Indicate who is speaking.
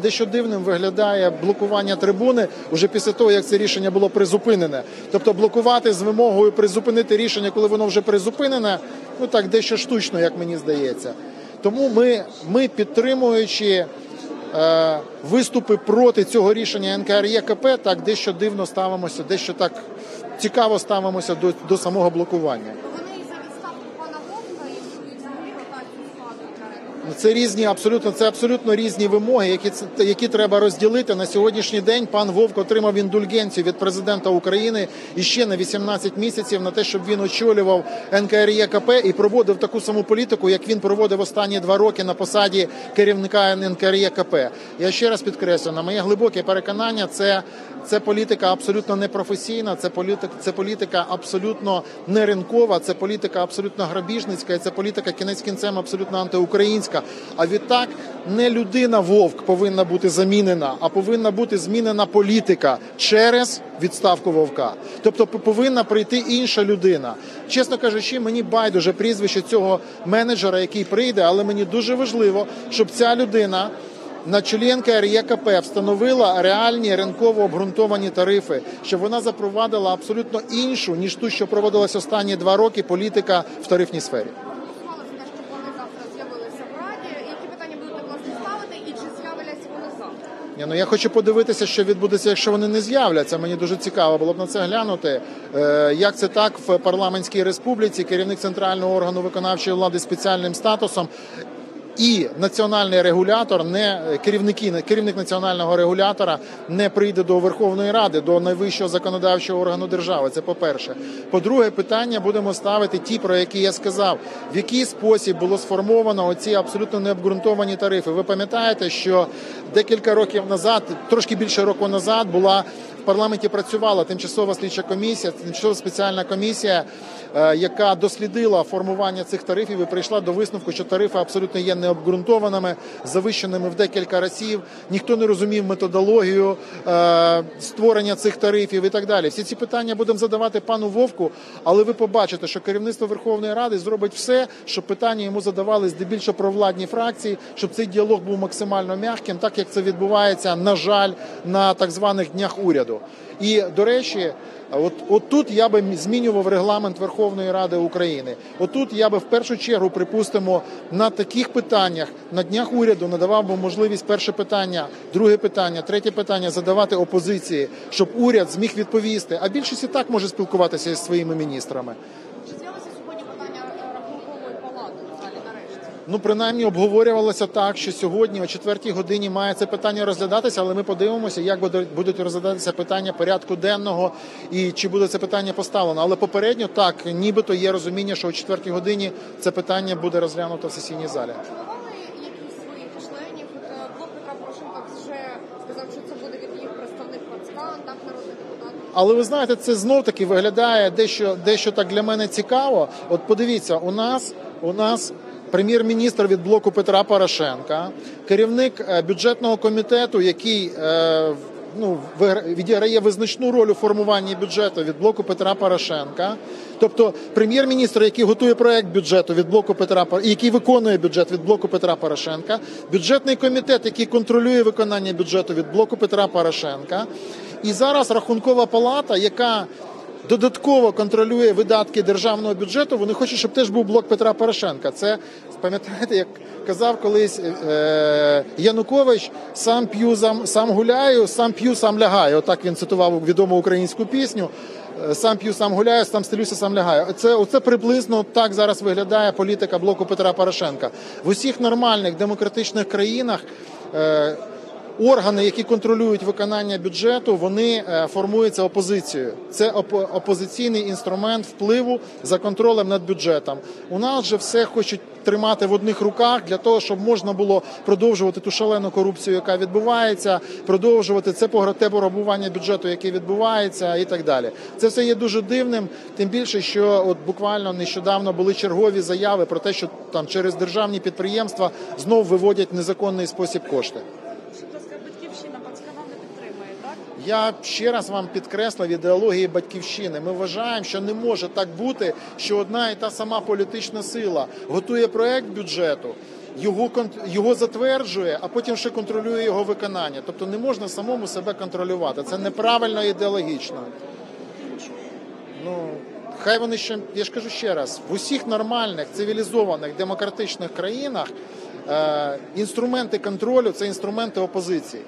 Speaker 1: Дещо дивним виглядає блокування трибуни уже після того, як це рішення було призупинене. Тобто блокувати з вимогою призупинити рішення, коли воно вже призупинене, ну так дещо штучно, як мені здається. Тому ми, ми підтримуючи е, виступи проти цього рішення НКРЄКП, так дещо дивно ставимося, дещо так цікаво ставимося до, до самого блокування.
Speaker 2: Вони і за відставку пана Вовка і взагалі ротацію складують на ринку.
Speaker 1: Ну, Це різні, абсолютно це абсолютно різні вимоги, які які треба розділити на сьогоднішній день. Пан Вовк отримав індульгенцію від президента України і ще на 18 місяців на те, щоб він очолював НКРЄКП і проводив таку саму політику, як він проводив останні два роки на посаді керівника НКРЄКП. Я ще раз підкреслю, на моє глибоке переконання, це, це політика абсолютно непрофесійна, це політика, це політика абсолютно не ринкова, це політика абсолютно грабіжницька, і це політика кінець кінцем абсолютно антиукраїнська. А відтак не людина вовк повинна бути замінена, а повинна бути змінена політика через відставку вовка. Тобто повинна прийти інша людина. Чесно кажучи, мені байдуже прізвище цього менеджера, який прийде, але мені дуже важливо, щоб ця людина. На чолі НКРЄКП встановила реальні ринково обґрунтовані тарифи, щоб вона запровадила абсолютно іншу ніж ту, що проводилась останні два роки політика в тарифній сфері.
Speaker 2: Голосували за те, щоб вони завтра з'явилися в Раді. Які питання будете власне ставити і чи з'являться вони завтра?
Speaker 1: Ні, ну я хочу подивитися, що відбудеться, якщо вони не з'являться. Мені дуже цікаво було б на це глянути. Е, як це так в парламентській республіці, керівник центрального органу виконавчої влади спеціальним статусом. І національний регулятор, не керівники, керівник національного регулятора не прийде до Верховної Ради, до найвищого законодавчого органу держави. Це по-перше. По-друге, питання будемо ставити ті, про які я сказав, в який спосіб було сформовано оці абсолютно необґрунтовані тарифи. Ви пам'ятаєте, що декілька років назад, трошки більше року назад, була в парламенті працювала тимчасова слідча комісія, тимчасова спеціальна комісія, е, яка дослідила формування цих тарифів і прийшла до висновку, що тарифи абсолютно є необґрунтованими, завищеними в декілька разів. Ніхто не розумів методологію е, створення цих тарифів і так далі. Всі ці питання будемо задавати пану Вовку, але ви побачите, що керівництво Верховної Ради зробить все, щоб питання йому задавали здебільшого провладні фракції, щоб цей діалог був максимально м'яким, так як це відбувається, на жаль, на так званих днях уряду. І до речі, от, от тут я би змінював регламент Верховної Ради України. Отут я би в першу чергу, припустимо, на таких питаннях на днях уряду надавав би можливість перше питання, друге питання, третє питання задавати опозиції, щоб уряд зміг відповісти. А більшість і так може спілкуватися із своїми міністрами.
Speaker 2: Чи з'явилося сьогодні питання е, рахункової палати в залі нарешті?
Speaker 1: Ну, принаймні обговорювалося так, що сьогодні о четвертій годині має це питання розглядатися, але ми подивимося, як будуть розглядатися питання порядку денного і чи буде це питання поставлено. Але попередньо так, нібито є розуміння, що о четвертій годині це питання буде розглянуто в сесійній залі. Але ви знаєте, це знов таки виглядає дещо, дещо так для мене цікаво. От подивіться, у нас у нас. Прем'єр-міністр від блоку Петра Порошенка, керівник е, бюджетного комітету, який е, ну, відіграє визначну роль у формуванні бюджету від блоку Петра Порошенка. Тобто прем'єр-міністр, який готує проект бюджету від блоку Петра який виконує бюджет від блоку Петра Порошенка, бюджетний комітет, який контролює виконання бюджету від блоку Петра Порошенка, і зараз рахункова палата, яка додатково контролює видатки державного бюджету. Вони хочуть, щоб теж був блок Петра Порошенка. Це пам'ятаєте, як казав колись е, Янукович: сам п'ю, сам, гуляю, сам п'ю, сам лягаю. Отак він цитував відому українську пісню. Е, Сам п'ю, сам гуляю, сам стелюся, сам лягаю. Це оце приблизно так зараз виглядає політика блоку Петра Порошенка в усіх нормальних демократичних країнах. Е, органи, які контролюють виконання бюджету, вони е, формуються опозицією. Це опозиційний інструмент впливу за контролем над бюджетом. У нас же все хочуть тримати в одних руках для того, щоб можна було продовжувати ту шалену корупцію, яка відбувається, продовжувати це те пограбування бюджету, яке відбувається, і так далі. Це все є дуже дивним. Тим більше, що от буквально нещодавно були чергові заяви про те, що там через державні підприємства знов виводять незаконний спосіб кошти.
Speaker 3: Будь ласка, батьківщина Пацкана не підтримує, так?
Speaker 1: Я ще раз вам підкреслив ідеології батьківщини. Ми вважаємо, що не може так бути, що одна і та сама політична сила готує проект бюджету. його його затверджує, а потім ще контролює його виконання. Тобто не можна самому себе контролювати. Це неправильно ідеологічно. Ну, хай вони ще, я ж кажу ще раз, в усіх нормальних, цивілізованих, демократичних країнах е, інструменти контролю це інструменти опозиції.